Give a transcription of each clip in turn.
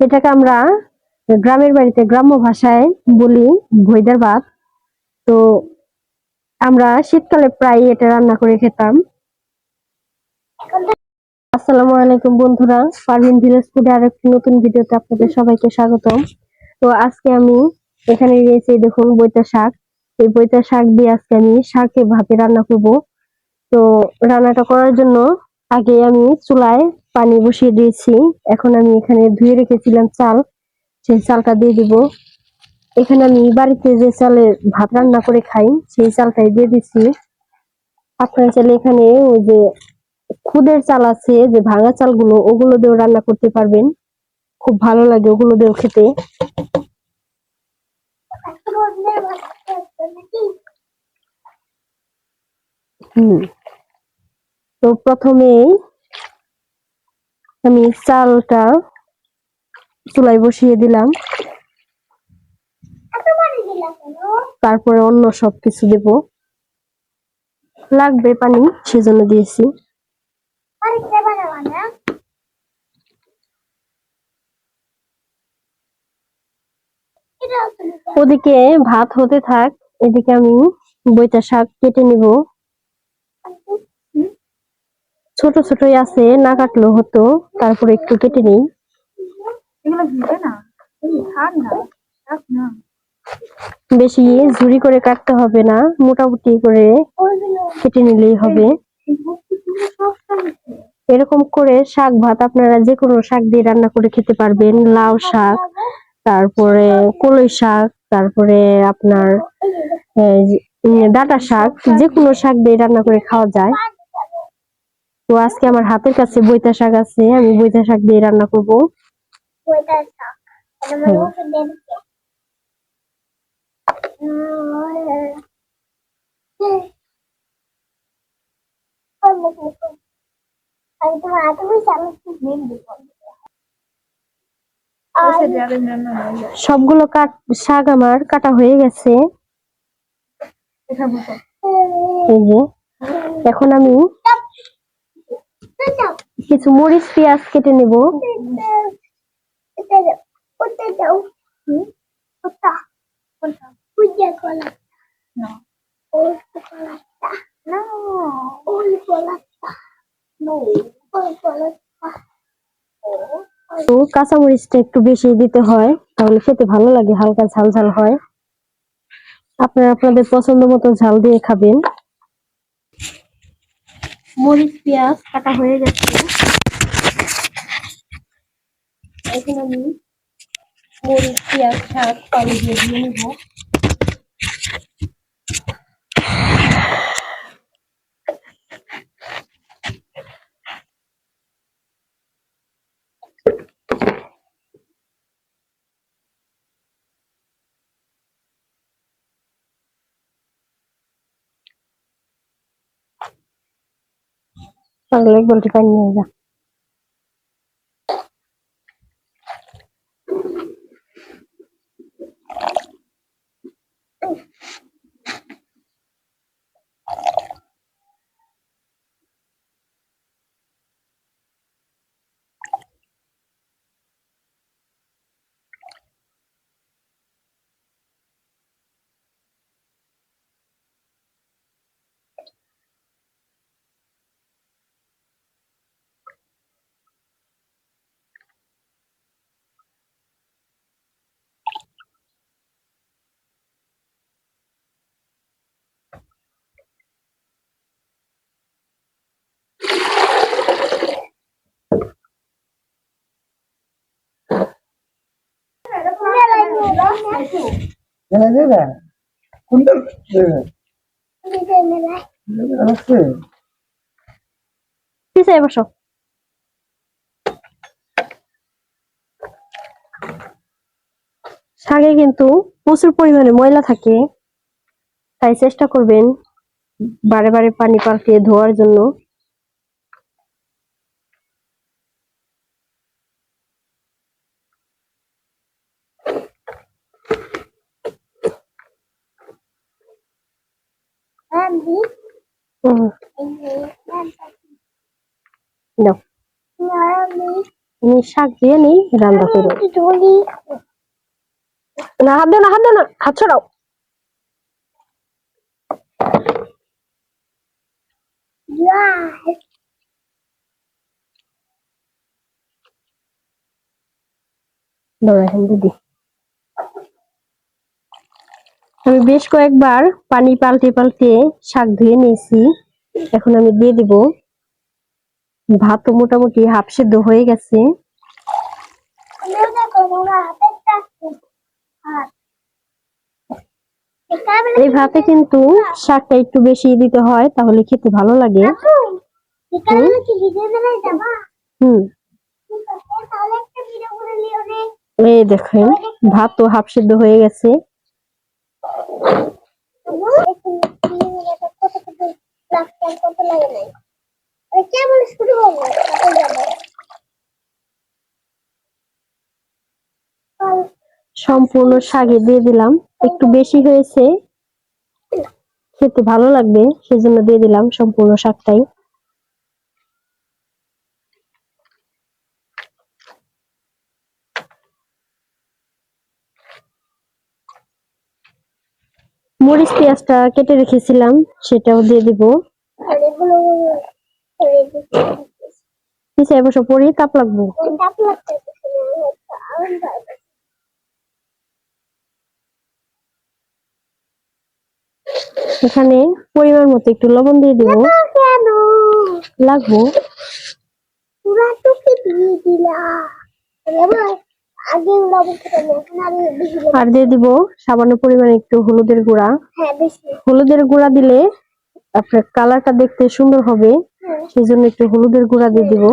এটাকে আমরা গ্রামের বাড়িতে, গ্রাম্য ভাষায় বলি ভৈদার ভাত। তো আমরা শীতকালে প্রায় এটা রান্না করে খেতাম। আসসালামু আলাইকুম বন্ধুরা, পারভিন ভিলেজ ফুডে আর একটি নতুন ভিডিওতে আপনাদের সবাইকে স্বাগতম। তো আজকে আমি এখানে রয়েছে দেখুন, বৈতা শাক। এই বৈতা শাক দিয়ে আজকে আমি শাকে ভাতে রান্না করব। তো রান্নাটা করার জন্য আগে আমি চুলায় পানি বসিয়ে দিয়েছি। এখন আমি এখানে ধুয়ে রেখেছিলাম চাল। সেই চালটা দিয়ে দিব। এখানে আমি বাড়িতে যে চালে ভাত রান্না করে খাই, সেই চালটাই দিয়ে দিচ্ছি আপনারা চাইলে এখানে ওই যে খুদের চাল আছে, যে ভাঙা চালগুলো, ওগুলো দিয়েও রান্না করতে পারবেন। খুব ভালো লাগে ওগুলো দিয়েও খেতে। হুম। তো প্রথমেই আমি চালটা চুলাই বসিয়ে দিলাম। তারপরে অন্য সব কিছু দেব। লাগবে পানি, সেজন্য দিয়েছি। ওদিকে ভাত হতে থাক, এদিকে আমি বইটা শাক কেটে নিব। ছোট ছোটই আছে না কাটলেও হতো তারপরে একটু কেটে নিই। বেশি ঝুরি করে কাটতে হবে না মোটামুটি করে কেটে নিলেই হবে। এরকম করে শাক ভাত আপনারা যে কোনো শাক দিয়ে রান্না করে খেতে পারবেন লাউ শাক তারপরে কলই শাক তারপরে আপনার ডাঁটা শাক যে কোনো শাক দিয়ে রান্না করে খাওয়া যায়। তো আজকে আমার হাতের কাছে বইতা শাক আছে আমি বইতা শাক দিয়ে রান্না করব। হয়ে সবগুলো কাট শাক আমার কাটা হয়ে গেছে। এই যে এখন আমি কিছু মরিচ, পেঁয়াজ কেটে নেব। কাঁচামরিচটা একটু বেশি দিতে হয়, তাহলে খেতে ভালো লাগে, হালকা ঝাল ঝাল হয়। আপনারা আপনাদের পছন্দ মতো ঝাল দিয়ে খাবেন। মরিচ পেঁয়াজ কাটা হয়ে গেছে। এখন আমি মরিচ পেঁয়াজ শাক পানি দিয়ে দিয়ে নেব। পাগলে এক বালতি পানি নিয়ে যা এনে দেবে কোনটা পিছিয়ে বসো। শাকে কিন্তু প্রচুর পরিমাণে ময়লা থাকে, তাই চেষ্টা করবেন বারে বারে পানি পাল্টিয়ে ধোয়ার জন্য হুম, দাও আমি শাক দিয়ে নেই রান্না করো। না হাত দেও না হাত দেও না হাত ছড়াও। দাঁড়া এখন দিদি। আমি বেশ কয়েকবার পানি পাল্টে পাল্টে শাক ধুয়ে নিয়েছি। এখন আমি দিয়ে দিব। ভাত মোটামুটি হাফ সেদ্ধ হয়ে গেছে। এই ভাতে কিন্তু শাকটা একটু বেশি দিতে হয়, তাহলে খেতে ভালো লাগে। হুম। এই দেখেন, ভাত তো হাফ সেদ্ধ হয়ে গেছে। সম্পূর্ণ শাকে দিয়ে দিলাম। একটু বেশি হয়েছে। খেতে ভালো লাগবে, সেজন্য দিয়ে দিলাম সম্পূর্ণ শাকটাই। মরিচ পেঁয়াজটা কেটে রেখেছিলাম, সেটাও দিয়ে দিব। পিছিয়ে তাপ লাগবো। এখানে পরিমাণ মতো একটু লবণ দিয়ে দিব। লাগবো। দিয়ে আর দিয়ে দিব সামান্য পরিমাণে একটু হলুদের গুঁড়া। হ্যাঁ হলুদের গুঁড়া দিলে আপনার কালারটা দেখতে সুন্দর হবে হ্যাঁ। সেই জন্য একটু হলুদের গুঁড়া দিয়ে দিব।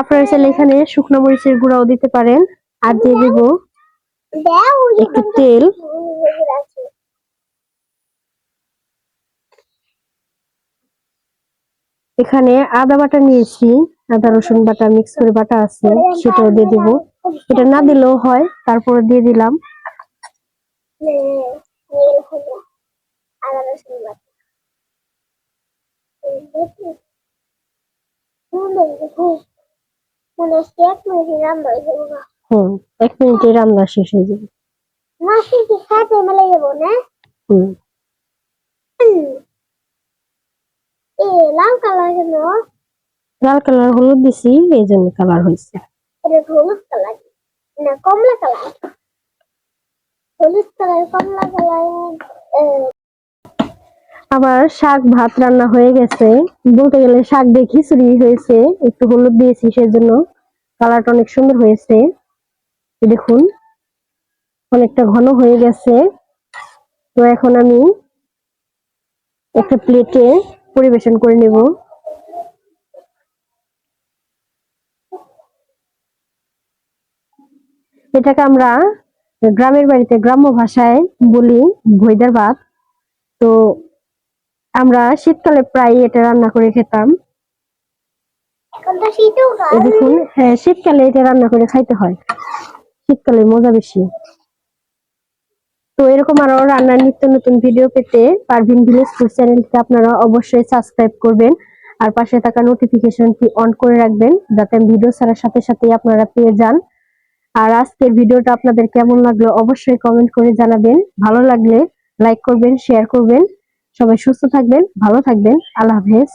আপনারা চাইলে এখানে শুকনো মরিচের গুঁড়াও দিতে পারেন। আর দিয়ে দিব একটু তেল আছে এখানে আদা বাটা নিয়েছি আদা রসুন বাটা মিক্স করে বাটা আছে সেটাও দিয়ে দিব। এটা না দিলেও হয় তারপরে দিয়ে দিলাম। হুম এক মিনিটে রান্না শেষ হয়ে যাবে। মাসি খাতে মেলে যাব না? হুম। এ লাল কালার কেন লাল কালার হলুদ দিছি এই জন্য কালার হয়েছে এটা হলুদ কালার। না কমলা কালার। হলুদ কালার কমলা কালার আবার শাক ভাত রান্না হয়ে গেছে। বলতে গেলে শাক দিয়ে খিচুড়ি হয়েছে একটু হলুদ দিয়েছি সেজন্য। কালারটা অনেক সুন্দর হয়েছে। দেখুন অনেকটা ঘন হয়ে গেছে। তো এখন আমি একটা প্লেটে পরিবেশন করে নেব। এটাকে আমরা গ্রামের বাড়িতে গ্রাম্য ভাষায় বলি ভৈদার ভাত। তো আমরা শীতকালে প্রায় এটা রান্না করে খেতাম। দেখুন হ্যাঁ শীতকালে এটা রান্না করে খাইতে হয়। শীতকালে মজা বেশি। তো এরকম আরও রান্নার নিত্য নতুন ভিডিও পেতে পারভিন ভিলেজ ফুড চ্যানেলটি আপনারা অবশ্যই সাবস্ক্রাইব করবেন। আর পাশে থাকা নোটিফিকেশনটি অন করে রাখবেন, যাতে ভিডিও ছাড়ার সাথে সাথেই আপনারা পেয়ে যান। আর আজকের ভিডিওটা আপনাদের কেমন লাগল অবশ্যই কমেন্ট করে জানাবেন। ভালো লাগলে লাইক করবেন শেয়ার করবেন। সবাই সুস্থ থাকবেন, ভালো থাকবেন। আল্লাহ হাফেজ।